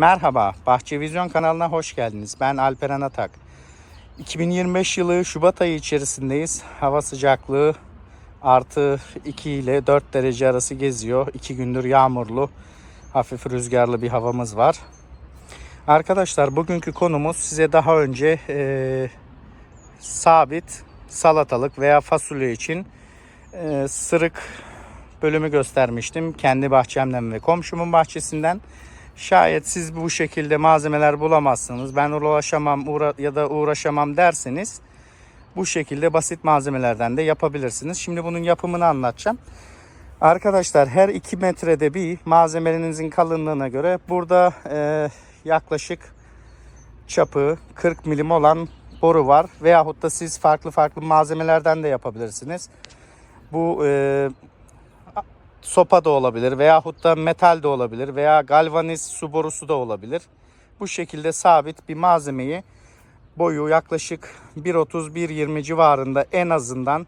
Merhaba, Bahçe Vizyon kanalına hoş geldiniz. Ben Alperen Atak. 2025 yılı Şubat ayı içerisindeyiz. Hava sıcaklığı artı 2 ile 4 derece arası geziyor. 2 gündür yağmurlu, hafif rüzgarlı bir havamız var. Arkadaşlar bugünkü konumuz size daha önce eee, sabit salatalık veya fasulye için eee, sırık bölümü göstermiştim. Kendi bahçemden ve komşumun bahçesinden. Şayet siz bu şekilde malzemeler bulamazsınız, ben ulaşamam uğra ya da uğraşamam derseniz bu şekilde basit malzemelerden de yapabilirsiniz. Şimdi bunun yapımını anlatacağım. Arkadaşlar her 2 metrede bir malzemenizin kalınlığına göre burada e, yaklaşık çapı 40 milim olan boru var. Veyahut da siz farklı farklı malzemelerden de yapabilirsiniz. Bu e, sopa da olabilir veyahut da metal de olabilir veya galvaniz su borusu da olabilir. Bu şekilde sabit bir malzemeyi boyu yaklaşık 1.30-1.20 civarında en azından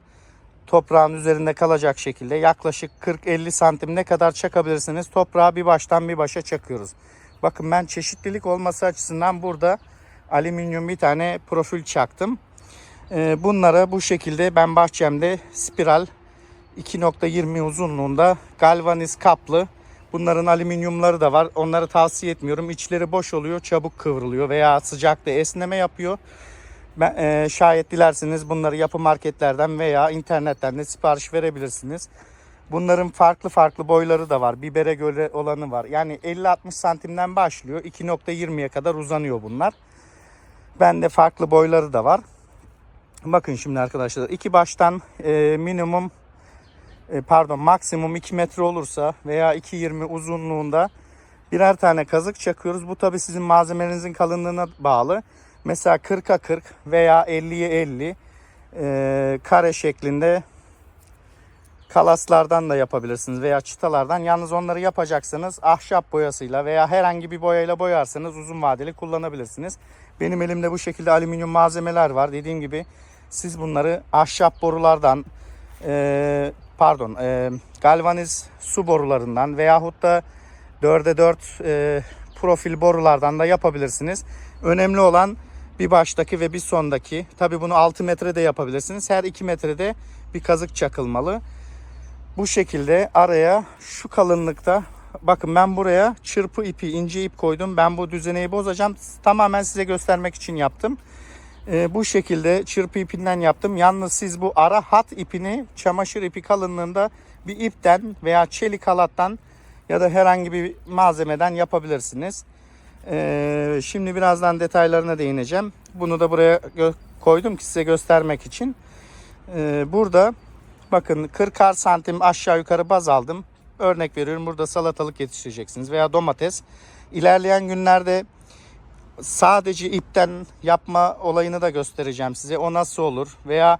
toprağın üzerinde kalacak şekilde yaklaşık 40-50 santim ne kadar çakabilirsiniz toprağı bir baştan bir başa çakıyoruz. Bakın ben çeşitlilik olması açısından burada alüminyum bir tane profil çaktım. Ee, Bunlara bu şekilde ben bahçemde spiral 2.20 uzunluğunda galvaniz kaplı. Bunların alüminyumları da var. Onları tavsiye etmiyorum. İçleri boş oluyor, çabuk kıvrılıyor veya sıcakta esneme yapıyor. Ben, e, şayet dilerseniz bunları yapı marketlerden veya internetten de sipariş verebilirsiniz. Bunların farklı farklı boyları da var. Bibere göre olanı var. Yani 50-60 santimden başlıyor. 2.20'ye kadar uzanıyor bunlar. Bende farklı boyları da var. Bakın şimdi arkadaşlar iki baştan e, minimum pardon maksimum 2 metre olursa veya 2.20 uzunluğunda birer tane kazık çakıyoruz. Bu tabi sizin malzemenizin kalınlığına bağlı. Mesela 40'a 40 veya 50'ye 50 e, kare şeklinde kalaslardan da yapabilirsiniz veya çıtalardan. Yalnız onları yapacaksanız ahşap boyasıyla veya herhangi bir boyayla boyarsanız uzun vadeli kullanabilirsiniz. Benim elimde bu şekilde alüminyum malzemeler var. Dediğim gibi siz bunları ahşap borulardan e, pardon e, galvaniz su borularından veyahut da 4'e 4 e, profil borulardan da yapabilirsiniz. Önemli olan bir baştaki ve bir sondaki. Tabi bunu 6 metrede yapabilirsiniz. Her 2 metrede bir kazık çakılmalı. Bu şekilde araya şu kalınlıkta bakın ben buraya çırpı ipi ince ip koydum. Ben bu düzeneyi bozacağım. Tamamen size göstermek için yaptım. Ee, bu şekilde çırpı ipinden yaptım. Yalnız siz bu ara hat ipini çamaşır ipi kalınlığında bir ipten veya çelik halattan ya da herhangi bir malzemeden yapabilirsiniz. Ee, şimdi birazdan detaylarına değineceğim. Bunu da buraya koydum ki size göstermek için. Ee, burada bakın 40'ar santim aşağı yukarı baz aldım. Örnek veriyorum burada salatalık yetiştireceksiniz veya domates. İlerleyen günlerde sadece ipten yapma olayını da göstereceğim size. O nasıl olur veya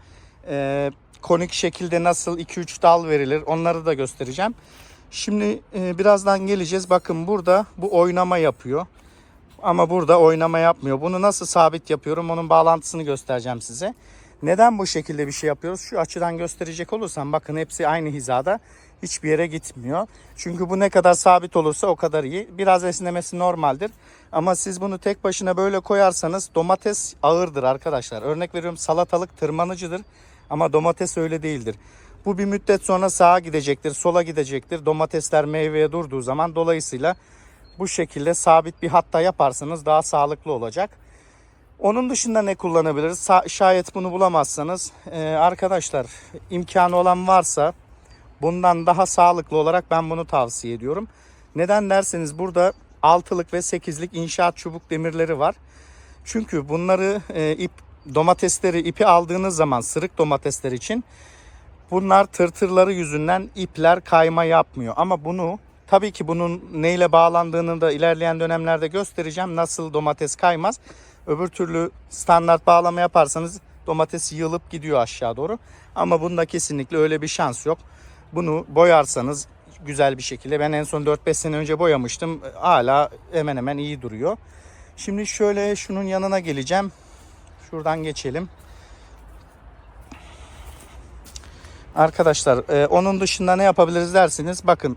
e, konik şekilde nasıl 2-3 dal verilir onları da göstereceğim. Şimdi e, birazdan geleceğiz. Bakın burada bu oynama yapıyor. Ama burada oynama yapmıyor. Bunu nasıl sabit yapıyorum onun bağlantısını göstereceğim size. Neden bu şekilde bir şey yapıyoruz? Şu açıdan gösterecek olursam bakın hepsi aynı hizada. Hiçbir yere gitmiyor. Çünkü bu ne kadar sabit olursa o kadar iyi. Biraz esnemesi normaldir. Ama siz bunu tek başına böyle koyarsanız domates ağırdır arkadaşlar. Örnek veriyorum salatalık tırmanıcıdır. Ama domates öyle değildir. Bu bir müddet sonra sağa gidecektir, sola gidecektir. Domatesler meyveye durduğu zaman dolayısıyla bu şekilde sabit bir hatta yaparsanız daha sağlıklı olacak. Onun dışında ne kullanabiliriz? Sa- şayet bunu bulamazsanız e, arkadaşlar imkanı olan varsa bundan daha sağlıklı olarak ben bunu tavsiye ediyorum. Neden derseniz burada altılık ve sekizlik inşaat çubuk demirleri var. Çünkü bunları e, ip domatesleri ipi aldığınız zaman sırık domatesler için bunlar tırtırları yüzünden ipler kayma yapmıyor. Ama bunu tabii ki bunun neyle bağlandığını da ilerleyen dönemlerde göstereceğim. Nasıl domates kaymaz. Öbür türlü standart bağlama yaparsanız domates yığılıp gidiyor aşağı doğru. Ama bunda kesinlikle öyle bir şans yok. Bunu boyarsanız güzel bir şekilde ben en son 4-5 sene önce boyamıştım. Hala hemen hemen iyi duruyor. Şimdi şöyle şunun yanına geleceğim. Şuradan geçelim. Arkadaşlar e, onun dışında ne yapabiliriz dersiniz. Bakın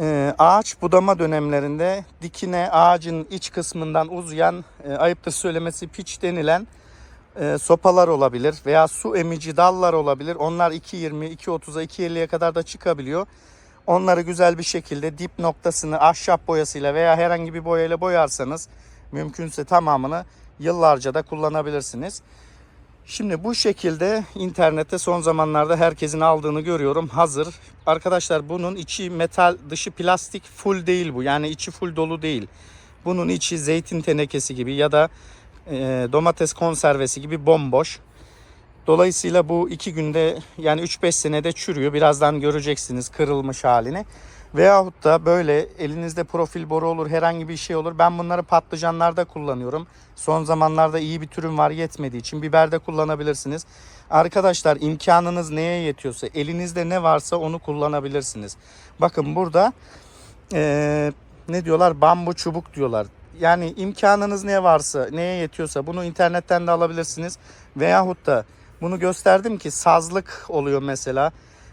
Ee, ağaç budama dönemlerinde dikine ağacın iç kısmından uzayan e, ayıptır söylemesi piç denilen e, sopalar olabilir veya su emici dallar olabilir. Onlar 2.20, 2.30'a, 2.50'ye kadar da çıkabiliyor. Onları güzel bir şekilde dip noktasını ahşap boyasıyla veya herhangi bir boyayla boyarsanız mümkünse tamamını yıllarca da kullanabilirsiniz. Şimdi bu şekilde internette son zamanlarda herkesin aldığını görüyorum. Hazır. Arkadaşlar bunun içi metal, dışı plastik full değil bu. Yani içi full dolu değil. Bunun içi zeytin tenekesi gibi ya da e, domates konservesi gibi bomboş. Dolayısıyla bu iki günde yani 3-5 senede çürüyor. Birazdan göreceksiniz kırılmış halini. Veyahut da böyle elinizde profil boru olur herhangi bir şey olur. Ben bunları patlıcanlarda kullanıyorum. Son zamanlarda iyi bir türüm var yetmediği için biberde kullanabilirsiniz. Arkadaşlar imkanınız neye yetiyorsa elinizde ne varsa onu kullanabilirsiniz. Bakın burada eee, ne diyorlar bambu çubuk diyorlar. Yani imkanınız ne varsa neye yetiyorsa bunu internetten de alabilirsiniz. Veyahut da bunu gösterdim ki sazlık oluyor mesela.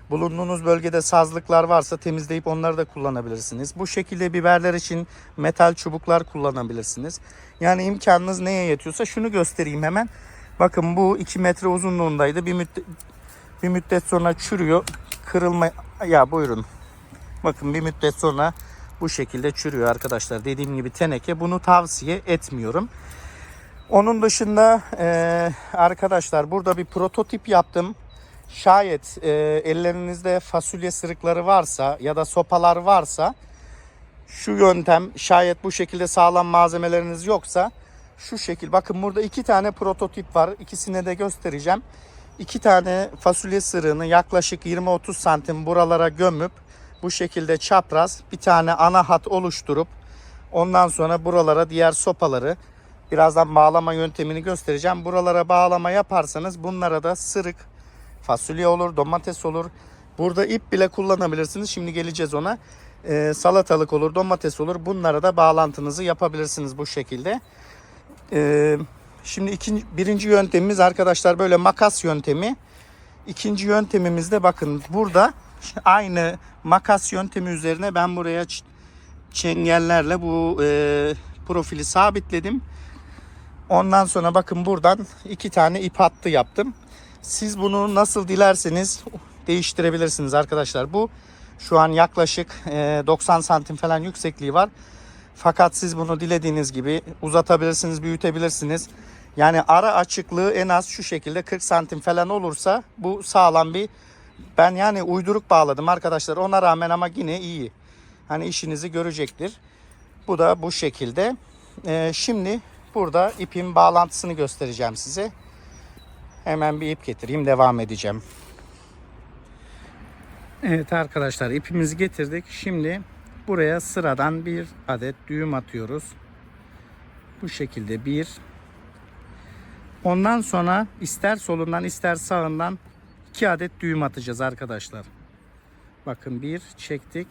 Bulunduğunuz bölgede sazlıklar varsa temizleyip onları da kullanabilirsiniz. Bu şekilde biberler için metal çubuklar kullanabilirsiniz. Yani imkanınız neye yetiyorsa şunu göstereyim hemen. Bakın bu 2 metre uzunluğundaydı. Bir müddet, bir müddet sonra çürüyor. Kırılma ya buyurun. Bakın bir müddet sonra bu şekilde çürüyor arkadaşlar. Dediğim gibi teneke bunu tavsiye etmiyorum. Onun dışında eee, arkadaşlar burada bir prototip yaptım. Şayet eee, ellerinizde fasulye sırıkları varsa ya da sopalar varsa şu yöntem şayet bu şekilde sağlam malzemeleriniz yoksa şu şekil bakın burada iki tane prototip var ikisini de göstereceğim. İki tane fasulye sırığını yaklaşık 20-30 santim buralara gömüp bu şekilde çapraz bir tane ana hat oluşturup ondan sonra buralara diğer sopaları birazdan bağlama yöntemini göstereceğim. Buralara bağlama yaparsanız bunlara da sırık fasulye olur, domates olur. Burada ip bile kullanabilirsiniz. Şimdi geleceğiz ona. Ee, salatalık olur, domates olur. Bunlara da bağlantınızı yapabilirsiniz bu şekilde. Ee, şimdi ikinci, birinci yöntemimiz arkadaşlar böyle makas yöntemi. İkinci yöntemimiz de bakın burada aynı makas yöntemi üzerine ben buraya çengellerle bu e, profili sabitledim. Ondan sonra bakın buradan iki tane ip hattı yaptım. Siz bunu nasıl dilerseniz değiştirebilirsiniz arkadaşlar. Bu şu an yaklaşık e, 90 santim falan yüksekliği var. Fakat siz bunu dilediğiniz gibi uzatabilirsiniz, büyütebilirsiniz. Yani ara açıklığı en az şu şekilde 40 santim falan olursa bu sağlam bir ben yani uyduruk bağladım arkadaşlar. Ona rağmen ama yine iyi. Hani işinizi görecektir. Bu da bu şekilde. Ee, şimdi burada ipin bağlantısını göstereceğim size. Hemen bir ip getireyim devam edeceğim. Evet arkadaşlar ipimizi getirdik. Şimdi buraya sıradan bir adet düğüm atıyoruz. Bu şekilde bir. Ondan sonra ister solundan ister sağından iki adet düğüm atacağız arkadaşlar. Bakın bir çektik.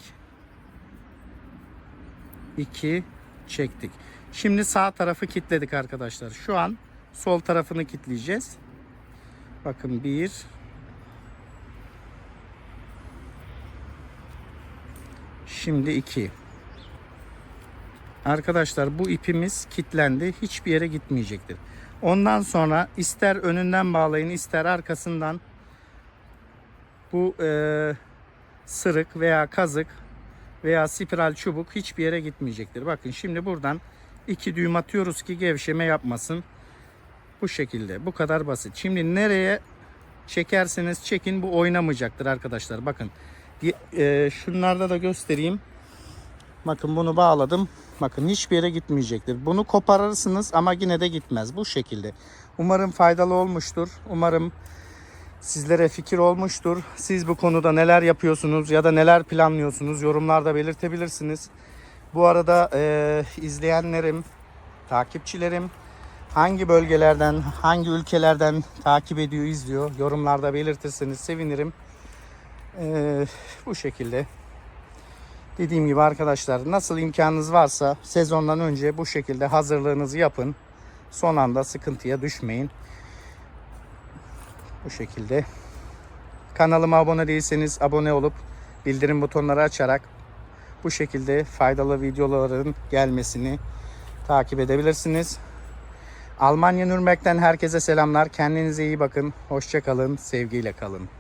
iki çektik. Şimdi sağ tarafı kilitledik arkadaşlar. Şu an sol tarafını kilitleyeceğiz. Bakın bir Şimdi iki. Arkadaşlar bu ipimiz kilitlendi. Hiçbir yere gitmeyecektir. Ondan sonra ister önünden bağlayın ister arkasından bu e, sırık veya kazık veya spiral çubuk hiçbir yere gitmeyecektir. Bakın şimdi buradan iki düğüm atıyoruz ki gevşeme yapmasın. Bu şekilde. Bu kadar basit. Şimdi nereye çekerseniz çekin bu oynamayacaktır arkadaşlar. Bakın e, şunlarda da göstereyim. Bakın bunu bağladım. Bakın hiçbir yere gitmeyecektir. Bunu koparırsınız ama yine de gitmez. Bu şekilde. Umarım faydalı olmuştur. Umarım sizlere fikir olmuştur. Siz bu konuda neler yapıyorsunuz ya da neler planlıyorsunuz yorumlarda belirtebilirsiniz. Bu arada e, izleyenlerim, takipçilerim hangi bölgelerden, hangi ülkelerden takip ediyor, izliyor yorumlarda belirtirseniz sevinirim. E, bu şekilde Dediğim gibi arkadaşlar nasıl imkanınız varsa sezondan önce bu şekilde hazırlığınızı yapın. Son anda sıkıntıya düşmeyin. Bu şekilde. Kanalıma abone değilseniz abone olup bildirim butonları açarak bu şekilde faydalı videoların gelmesini takip edebilirsiniz. Almanya Nürnberg'den herkese selamlar. Kendinize iyi bakın. Hoşça kalın. Sevgiyle kalın.